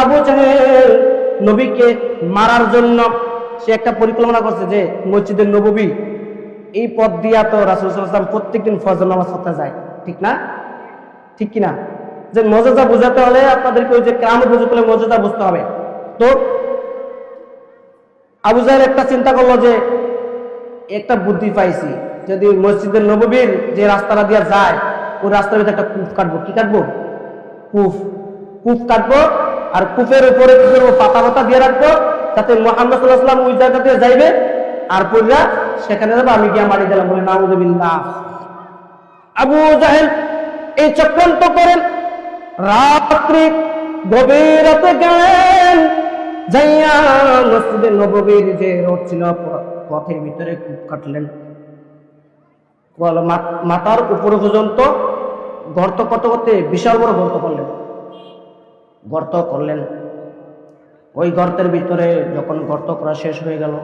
আবু জাহেল নবীকে মারার জন্য সে একটা পরিকল্পনা করছে যে মসজিদের নববী, এই পথ দিয়া তো রাসুল সাল্লাম প্রত্যেকদিন ফজর নামাজ পড়তে যায়। ঠিক না? ঠিক কিনা? যে মজাদা বোঝাতে হলে আপনাদেরকে ওই যে কেমন বুঝতে হলে মজাদা বুঝতে হবে। তো আবু জাহেল একটা চিন্তা করল যে একটা বুদ্ধি পাইছি, যদি মসজিদের নববীর যে রাস্তাটা দিয়ে যায়, ওই রাস্তার ভিতরে একটা কুফ কাটবো। কি কাটবো? কুফ। কুফ কাটবো আর কূপের উপরে কি করব? পাতা পাতা দিয়ে রাখব, যাতে মোহাম্মদ সাল্লাহাম ওই জায়গা দিয়ে যাইবে, আর পড়রা সেখানে যাব, আমি গিয়া মারি দিলাম, বলে নাউজুবিল্লাহ আবু জাহেল এই চক্রান্ত করেন, রাত্রি গভীর রাতে গেলেন মসজিদে নববীর যে রোড ছিল, পথের ভিতরে কূপ কাটলেন। মাথার উপর পর্যন্ত গর্ত করতে করতে বিশাল বড় গর্ত করলেন। গর্ত করলেন। ওই গর্তের ভিতরে যখন গর্ত করা শেষ হয়ে গেল,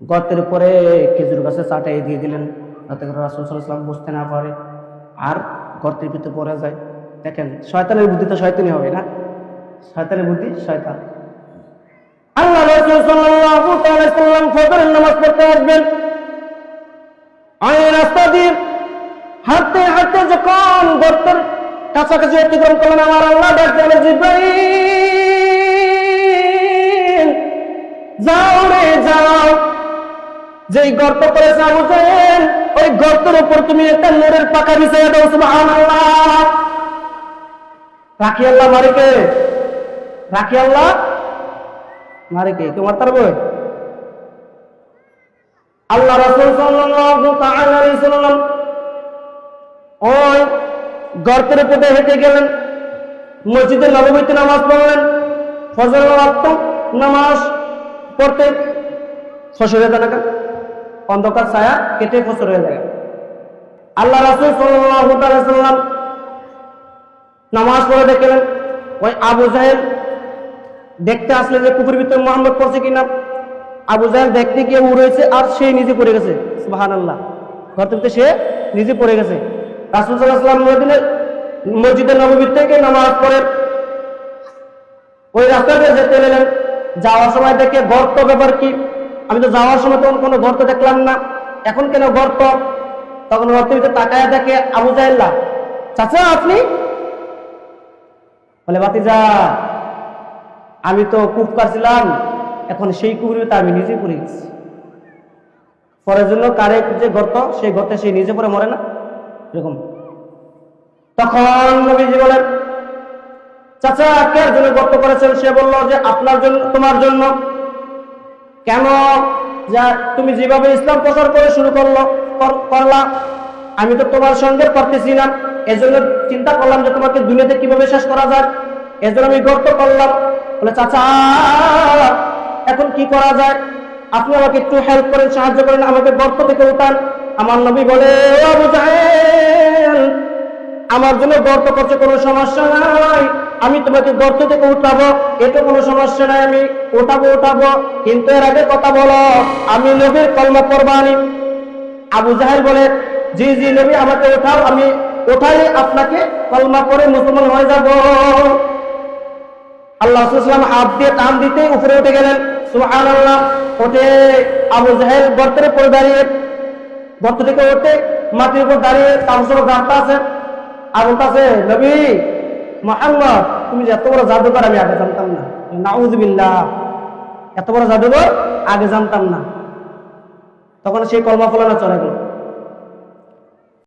গর্তের উপরে খেজুর গাছে চাটাই দিয়ে দিলেন। যাতে করে রাসুল সাল্লাম বুঝতে না পারে আর গর্তের ভিতরে পড়ে যায়। দেখেন, শয়তানের বুদ্ধি তো শয়তানি হবে না? শয়তানের বুদ্ধি শয়তান। আল্লাহ নামাজ পড়তে আসবেন। রাস্তা দিয়ে হাঁটতে হাঁটতে যখন গর্তের কাছাকাছি অতিক্রম করলেন আমার আল্লাহ, ডাক দিলেন যাও রে, যাও। যেই গর্ত করেছে আবু জাহেল, ওই গর্তের উপর তুমি একটা নূরের পাকা বিছাইয়া দাও, সুবহানাল্লাহ। রাখি আল্লাহ মারিকে রাখি আল্লাহ মারিকে তোমার তার বই? আল্লাহ রাসূল সাল্লাল্লাহু তাআলা আলাইহি ওই গর্তের দিয়ে হেঁটে গেলেন। মসজিদে নববীতে নামাজ পড়লেন। ফজর নামাজ পড়তে হয়ে যায় অন্ধকার ছায়া কেটে ফসল হয়ে যায়। আল্লাহ রাসূল সাল্লাম নামাজ পড়ে দেখলেন। ওই আবু জাহেল দেখতে আসলে যে কুকুর ভিতরে মোহাম্মদ পড়ছে কিনা। আবু জাহেল দেখতে গিয়ে উড়েছে আর সে নিজে পড়ে গেছে। আল্লাহ ঘরতে ভিতরে সে নিজে পড়ে গেছে। রাসুল সাল্লাহাম মদিনে মসজিদের নববীর থেকে নামাজ পড়ে ওই রাস্তা দিয়ে যেতে এলেন। যাওয়ার সময় দেখে গর্ত ব্যাপার কি? আমি তো যাওয়ার সময় তখন কোনো গর্ত দেখলাম না। এখন কেন গর্ত? তখন গর্তের ভিতরে তাকায় দেখে আবু জাহেল্লা, চাচা, আপনি? বলে বাতিজা আমি তো কূপ কাটছিলাম এখন সেই কুকুরের ভিতরে আমি নিজে পড়ে গেছি। পরের জন্য কারে যে গর্ত, সেই গর্তে সে নিজে পড়ে মরে না? এরকম। তখন নবীজি বলেন, চাচা কে জন্য গর্ত করেছেন? সে বলল যে, আপনার জন্য, তোমার জন্য। কেন? যা, তুমি যেভাবে ইসলাম প্রচার করে শুরু করল, কর- করলা, আমি তো তোমার সঙ্গে করতেছি না। এজন্য চিন্তা করলাম যে, তোমাকে দুনিয়াতে কীভাবে শেষ করা যায়? এজন্য আমি গর্ত করলাম। বলে, চাচা, এখন কি করা যায়? আপনি আমাকে একটু হেল্প করেন, সাহায্য করেন, আমাকে গর্ত থেকে উঠান। আমার নবী বলে, "ও আমার জন্য গর্ত করছে, কোনো সমস্যা নাই। আমি তোমাকে গর্ত থেকে উঠাবো এটা কোনো সমস্যা নাই, আমি উঠাবো উঠাবো। কিন্তু এর আগে কথা বলো, আমি নবীর কলমা করবানি আবু জাহেল বলে, জি জি, নবী, আমাকে উঠাও, আমি উঠাই আপনাকে কলমা করে মুসলমান হয়ে যাব। আল্লাহ সাল্লাম হাত দিয়ে টান দিতে উপরে উঠে গেলেন। সুহান আল্লাহ উঠে আবু জাহেল গর্তের পরে দাঁড়িয়ে, গর্ত থেকে উঠে মাটির উপর দাঁড়িয়ে তার গাঁটটা আছে। আর বলতেছে নবী মোহাম্মদ, তুমি যে এত বড় জাদুকর আমি আগে জানতাম না। নাউজবিল্লা এত বড় জাদুকর আগে জানতাম না। তখন সেই কলমা ফলানো চলে গেল।